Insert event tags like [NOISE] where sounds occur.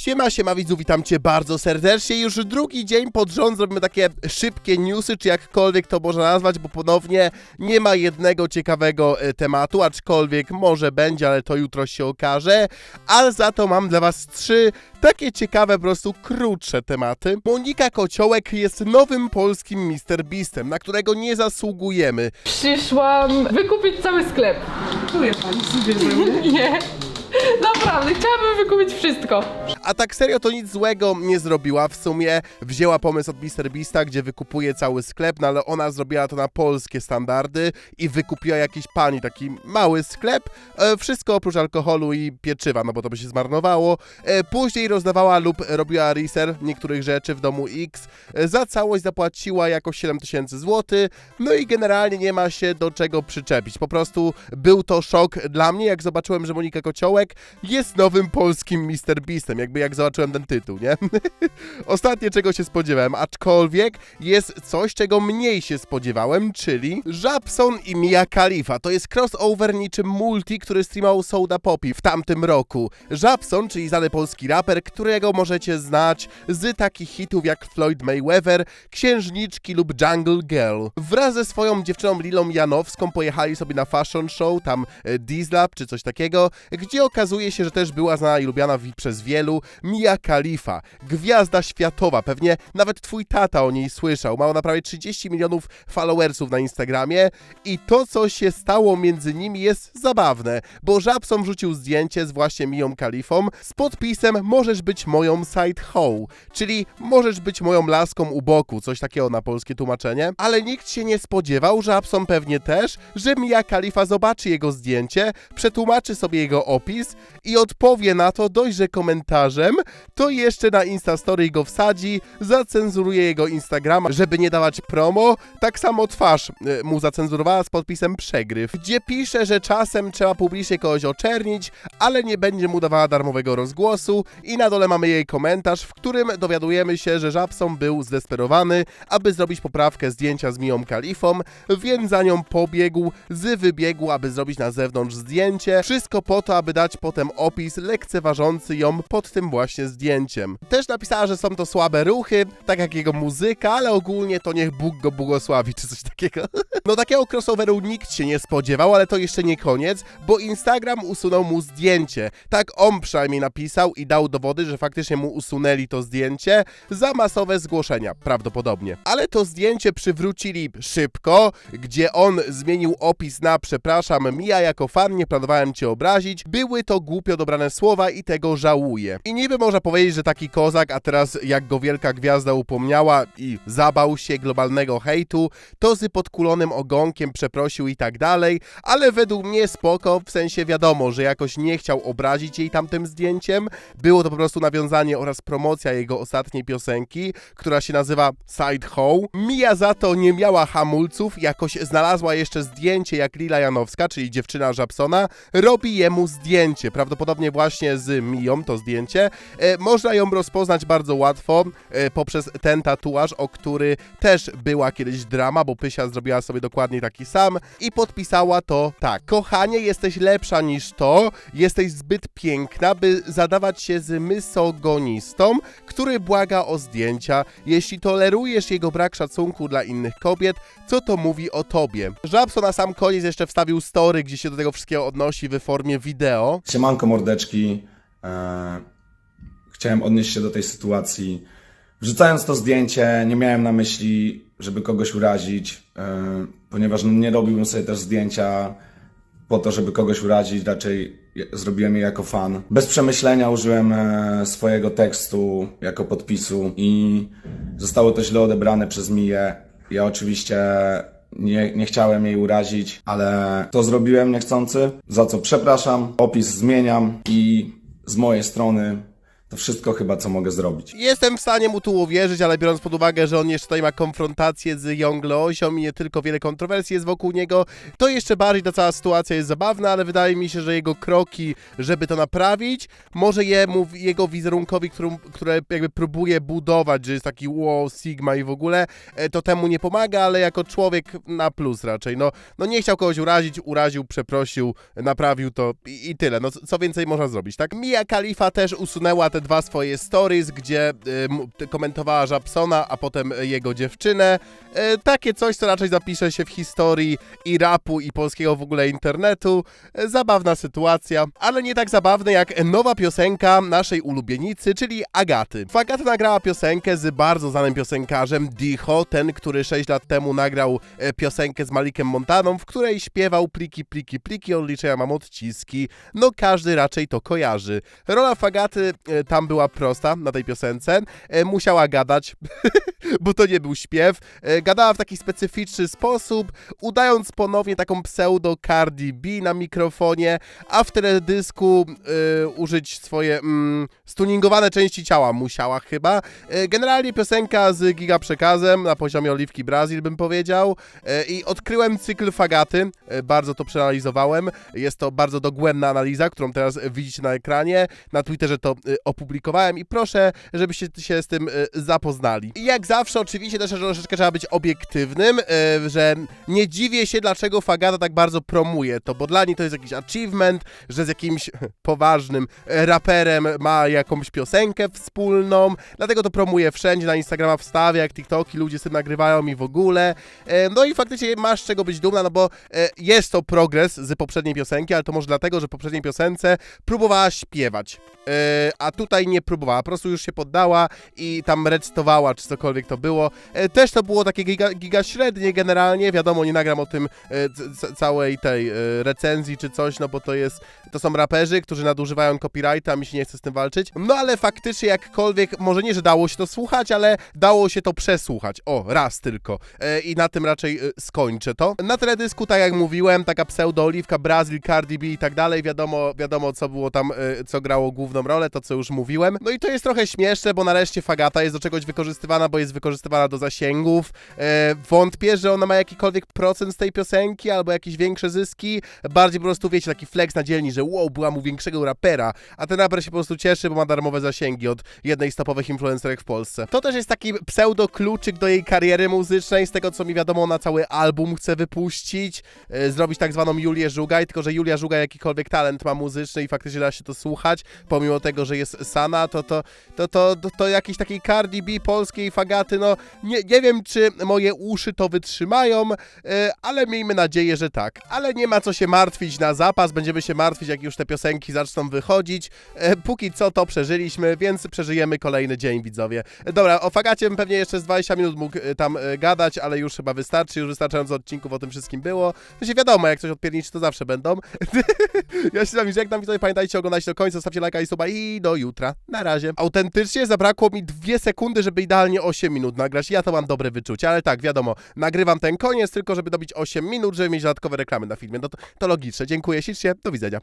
Siema, siema widzów, witam cię bardzo serdecznie. Już drugi dzień pod rząd zrobimy takie szybkie newsy, czy jakkolwiek to można nazwać, bo ponownie nie ma jednego ciekawego e, tematu, aczkolwiek może będzie, ale to jutro się okaże. Ale za to mam dla was trzy takie ciekawe, po prostu krótsze tematy. Monika Kociołek jest nowym polskim Mr. Beastem, na którego nie zasługujemy. Przyszłam wykupić cały sklep. Czuję pani sobie. [LAUGHS] Nie. Naprawdę, chciałabym wykupić wszystko. A tak serio to nic złego nie zrobiła. W sumie wzięła pomysł od Mr. Beasta, gdzie wykupuje cały sklep, no ale ona zrobiła to na polskie standardy i wykupiła jakiś pani taki mały sklep. E, wszystko oprócz alkoholu i pieczywa, no bo to by się zmarnowało. E, później rozdawała lub robiła research niektórych rzeczy w domu X. E, za całość zapłaciła jakoś 7000 zł. No i generalnie nie ma się do czego przyczepić. Po prostu był to szok dla mnie, jak zobaczyłem, że Monika Kociołek jest nowym polskim Mr. Beastem, jakby jak zobaczyłem ten tytuł, nie? [LAUGHS] Ostatnie czego się spodziewałem, aczkolwiek jest coś, czego mniej się spodziewałem, czyli Żabson i Mia Khalifa. To jest crossover niczym multi, który streamował Soda Poppy w tamtym roku. Żabson, czyli znany polski raper, którego możecie znać z takich hitów jak Floyd Mayweather, Księżniczki lub Jungle Girl. Wraz ze swoją dziewczyną Lilą Janowską pojechali sobie na fashion show, tam e, Dizlab czy coś takiego, gdzie okazuje się, że też była znana i lubiana przez wielu. Mia Khalifa, gwiazda światowa, pewnie nawet twój tata o niej słyszał, ma ona prawie 30 milionów followersów na Instagramie. I to, co się stało między nimi jest zabawne, bo Żabson wrzucił zdjęcie z właśnie Mią Khalifą z podpisem możesz być moją side hoe, czyli możesz być moją laską u boku, coś takiego na polskie tłumaczenie, ale nikt się nie spodziewał, Żabson pewnie też, że Mia Khalifa zobaczy jego zdjęcie, przetłumaczy sobie jego opis i odpowie na to dość, że komentarzem, to jeszcze na Instastory go wsadzi, zacenzuruje jego Instagrama, żeby nie dawać promo, tak samo twarz y, mu zacenzurowała z podpisem przegryw, gdzie pisze, że czasem trzeba publicznie kogoś oczernić, ale nie będzie mu dawała darmowego rozgłosu i na dole mamy jej komentarz, w którym dowiadujemy się, że Żabson był zdesperowany, aby zrobić poprawkę zdjęcia z Miją Kalifą, więc za nią pobiegł z wybiegu, aby zrobić na zewnątrz zdjęcie, wszystko po to, aby dać potem opis lekceważący ją pod tym właśnie zdjęciem. Też napisała, że są to słabe ruchy, tak jak jego muzyka, ale ogólnie to niech Bóg go błogosławi, czy coś takiego. [LAUGHS] No takiego crossoveru nikt się nie spodziewał, ale to jeszcze nie koniec, bo Instagram usunął mu zdjęcie. Tak on przynajmniej napisał i dał dowody, że faktycznie mu usunęli to zdjęcie za masowe zgłoszenia, prawdopodobnie. Ale to zdjęcie przywrócili szybko, gdzie on zmienił opis na przepraszam, Mija jako fan, nie planowałem cię obrazić. Były to głupio dobrane słowa i tego żałuję. I niby można powiedzieć, że taki kozak, a teraz jak go wielka gwiazda upomniała i zabał się globalnego hejtu, to z podkulonym ogonkiem przeprosił i tak dalej, ale według mnie spoko, w sensie wiadomo, że jakoś nie chciał obrazić jej tamtym zdjęciem. Było to po prostu nawiązanie oraz promocja jego ostatniej piosenki, która się nazywa Side Hoe. Mia za to nie miała hamulców, jakoś znalazła jeszcze zdjęcie jak Lila Janowska, czyli dziewczyna Żabsona, robi jemu zdjęcie, prawdopodobnie właśnie z Miją to zdjęcie. E, można ją rozpoznać bardzo łatwo e, poprzez ten tatuaż, o który też była kiedyś drama, bo Pysia zrobiła sobie dokładnie taki sam i podpisała to tak. Kochanie, jesteś lepsza niż to, jesteś zbyt piękna, by zadawać się z misogonistą, który błaga o zdjęcia. Jeśli tolerujesz jego brak szacunku dla innych kobiet, co to mówi o tobie? Żabso na sam koniec jeszcze wstawił story, gdzie się do tego wszystkiego odnosi w formie wideo. Siemanko mordeczki. E, chciałem odnieść się do tej sytuacji. Wrzucając to zdjęcie, nie miałem na myśli, żeby kogoś urazić, e, ponieważ nie robiłbym sobie też zdjęcia po to, żeby kogoś urazić, raczej zrobiłem je jako fan. Bez przemyślenia użyłem e, swojego tekstu jako podpisu i zostało to źle odebrane przez Miję. Ja oczywiście nie, nie chciałem jej urazić, ale to zrobiłem niechcący, za co przepraszam. Opis zmieniam i z mojej strony to wszystko chyba, co mogę zrobić. Jestem w stanie mu tu uwierzyć, ale biorąc pod uwagę, że on jeszcze tutaj ma konfrontację z Young Leosią i nie tylko wiele kontrowersji jest wokół niego, to jeszcze bardziej ta cała sytuacja jest zabawna, ale wydaje mi się, że jego kroki, żeby to naprawić, może jemu, jego wizerunkowi, którym, które jakby próbuje budować, że jest taki wow, Sigma i w ogóle, e, to temu nie pomaga, ale jako człowiek na plus raczej. No, no nie chciał kogoś urazić, uraził, przeprosił, naprawił to i, i tyle. No co więcej można zrobić, tak? Mia Khalifa też usunęła ten dwa swoje stories, gdzie y, komentowała Żabsona, a potem y, jego dziewczynę. E, takie coś, co raczej zapisze się w historii i rapu, i polskiego w ogóle internetu. E, zabawna sytuacja, ale nie tak zabawna jak nowa piosenka naszej ulubienicy, czyli Agaty. Agata nagrała piosenkę z bardzo znanym piosenkarzem Dicho, ten, który 6 lat temu nagrał piosenkę z Malikiem Montaną, w której śpiewał pliki, pliki, pliki, odliczenia mam odciski. No każdy raczej to kojarzy. Rola Fagaty tam była prosta na tej piosence. E, musiała gadać, [LAUGHS] bo to nie był śpiew. E, gadała w taki specyficzny sposób, udając ponownie taką pseudo Cardi B na mikrofonie, a w teledysku e, użyć swoje mm, stuningowane części ciała musiała chyba. Generalnie piosenka z giga przekazem na poziomie Oliwki Brazil bym powiedział i odkryłem cykl Fagaty, bardzo to przeanalizowałem. Jest to bardzo dogłębna analiza, którą teraz widzicie na ekranie. Na Twitterze to e, opublikowałem i proszę, żebyście się z tym e, zapoznali. I jak zawsze, oczywiście też troszeczkę trzeba być obiektywnym, e, że nie dziwię się, dlaczego Fagata tak bardzo promuje to, bo dla niej to jest jakiś achievement, że z jakimś [LAUGHS] poważnym e, raperem ma jakąś piosenkę wspólną, dlatego to promuje wszędzie, na Instagrama wstawia, jak TikToki ludzie z tym nagrywają i w ogóle. No i faktycznie masz czego być dumna, no bo jest to progres z poprzedniej piosenki, ale to może dlatego, że w poprzedniej piosence próbowała śpiewać, a tutaj nie próbowała, po prostu już się poddała i tam recytowała, czy cokolwiek to było. E, Też to było takie giga, giga średnie generalnie, wiadomo, nie nagram o tym e, całej tej e, recenzji czy coś, no bo to jest, to są raperzy, którzy nadużywają copyrighta, mi się nie chce z tym walczyć. No ale faktycznie jakkolwiek, może nie, że dało się to słuchać, ale dało się to przesłuchać. O, raz tylko. I na tym raczej skończę to. Na teledysku, tak jak mówiłem, taka pseudo-oliwka, Brazil, Cardi B i tak dalej, wiadomo, wiadomo co było tam, co grało główną rolę, to co już mówiłem. No i to jest trochę śmieszne, bo nareszcie Fagata jest do czegoś wykorzystywana, bo jest wykorzystywana do zasięgów. E, wątpię, że ona ma jakikolwiek procent z tej piosenki, albo jakieś większe zyski. Bardziej po prostu, wiecie, taki flex na dzielni, że wow, była mu większego rapera, a ten raper się po prostu cieszy, bo ma darmowe zasięgi od jednej z topowych influencerek w Polsce. To też jest taki pseudo-kluczyk do jej kariery muzycznej, z tego co mi wiadomo, ona cały album chce wypuścić, e, zrobić tak zwaną Julię Żugaj, tylko że Julia Żugaj jakikolwiek talent ma muzyczny i faktycznie da się to słuchać, pomimo tego, że jest Sana, to to, to, to, to, to jakiejś takiej Cardi B polskiej fagaty, no nie, nie wiem, czy moje uszy to wytrzymają, e, ale miejmy nadzieję, że tak. Ale nie ma co się martwić na zapas, będziemy się martwić, jak już te piosenki zaczną wychodzić. E, póki co to przeżyliśmy, więc przeżyjemy kolejny dzień, widzowie. E, Dobra, o fagacie bym pewnie jeszcze z 20 minut mógł tam gadać, ale już chyba wystarczy, już wystarczająco odcinków o tym wszystkim było. To się wiadomo, jak coś odpierniczy, to zawsze będą. [LAUGHS] ja się z wami żegnam, widzowie, pamiętajcie oglądać do końca, zostawcie lajka i suba i do jutra. Na razie. Autentycznie zabrakło mi dwie sekundy, żeby idealnie 8 minut nagrać. Ja to mam dobre wyczucie, ale tak, wiadomo, nagrywam ten koniec tylko, żeby dobić 8 minut, żeby mieć dodatkowe reklamy na filmie. No to, to logiczne. Dziękuję ślicznie, do widzenia.